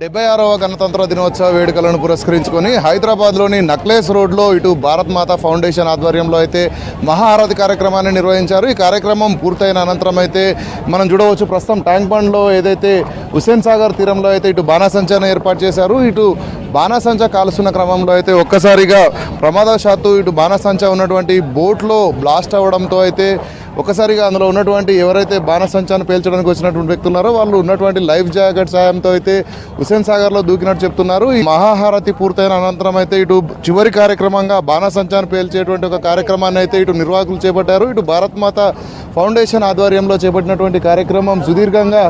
డెబ్బై ఆరవ గణతంత్ర దినోత్సవ వేడుకలను పురస్కరించుకొని హైదరాబాద్లోని నక్లేస్ రోడ్లో ఇటు భారత్ మాత ఫౌండేషన్ ఆధ్వర్యంలో అయితే మహాఆరతి కార్యక్రమాన్ని నిర్వహించారు. ఈ కార్యక్రమం పూర్తయిన అనంతరం అయితే మనం చూడవచ్చు ప్రస్తుతం ట్యాంక్ బండ్లో ఏదైతే హుస్సేన్ సాగర్ తీరంలో అయితే ఇటు బాణాసంచాను ఏర్పాటు చేశారు. ఇటు బాణాసంచ కాలుస్తున్న క్రమంలో అయితే ఒక్కసారిగా ప్రమాదవశాత్తు ఇటు బాణాసంచ ఉన్నటువంటి బోట్లో బ్లాస్ట్ అవ్వడంతో అయితే ఒకసారిగా అందులో ఉన్నటువంటి ఎవరైతే బాణసంచాన్ని పేల్చడానికి వచ్చినటువంటి వ్యక్తులు ఉన్నారో వాళ్ళు ఉన్నటువంటి లైఫ్ జాకెట్ సాయంతో అయితే హుసేన్ సాగర్లో దూకినట్టు చెప్తున్నారు. ఈ మహాహారతి పూర్తయిన అనంతరం అయితే ఇటు చివరి కార్యక్రమంగా బాణసంచాన్ని పేల్చేటువంటి ఒక కార్యక్రమాన్ని అయితే ఇటు నిర్వాహకులు చేపట్టారు. ఇటు భారత్ మాత ఫౌండేషన్ ఆధ్వర్యంలో చేపట్టినటువంటి కార్యక్రమం సుదీర్ఘంగా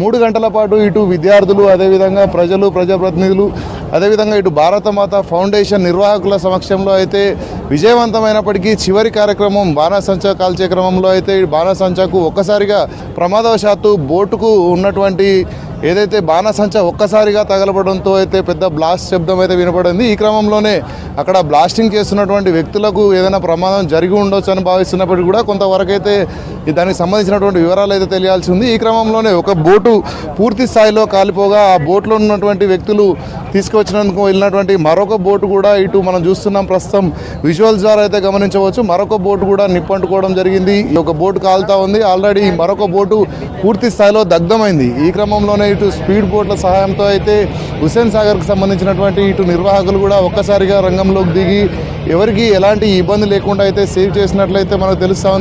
మూడు గంటల పాటు ఇటు విద్యార్థులు అదేవిధంగా ప్రజలు ప్రజాప్రతినిధులు అదేవిధంగా ఇటు భారతమాత ఫౌండేషన్ నిర్వాహకుల సమక్షంలో అయితే విజయవంతమైనప్పటికీ చివరి కార్యక్రమం బాణాసంచా కాల్చే క్రమంలో అయితే ఈ బాణాసంచాకు ఒక్కసారిగా ప్రమాదవశాత్తు బోటుకు ఉన్నటువంటి ఏదైతే బాణసంచ ఒక్కసారిగా తగలబడంతో అయితే పెద్ద బ్లాస్ట్ శబ్దం అయితే వినపడింది ఈ క్రమంలోనే అక్కడ బ్లాస్టింగ్ చేస్తున్నటువంటి వ్యక్తులకు ఏదైనా ప్రమాదం జరిగి ఉండొచ్చు అని భావిస్తున్నప్పటికీ కూడా కొంతవరకు అయితే దానికి సంబంధించినటువంటి వివరాలు అయితే తెలియాల్సి ఉంది. ఈ క్రమంలోనే ఒక బోటు పూర్తి స్థాయిలో కాలిపోగా ఆ బోట్లో ఉన్నటువంటి వ్యక్తులు తీసుకువచ్చినందుకు వెళ్ళినటువంటి మరొక బోటు కూడా ఇటు మనం చూస్తున్నాం. ప్రస్తుతం విజువల్స్ ద్వారా అయితే గమనించవచ్చు. మరొక బోటు కూడా నిప్పంటుకోవడం జరిగింది. ఈ ఒక బోటు కాలుతా ఉంది. ఆల్రెడీ మరొక బోటు పూర్తి స్థాయిలో దగ్ధమైంది. ఈ క్రమంలోనే ఇటు స్పీడ్ బోట్ల సహాయంతో అయితే హుస్సేన్ సాగర్కు సంబంధించినటువంటి ఇటు నిర్వాహకులు కూడా ఒక్కసారిగా రంగంలోకి దిగి ఎవరికి ఎలాంటి ఇబ్బంది లేకుండా అయితే సేవ్ చేసినట్లయితే మనకు తెలుస్తూ ఉంది.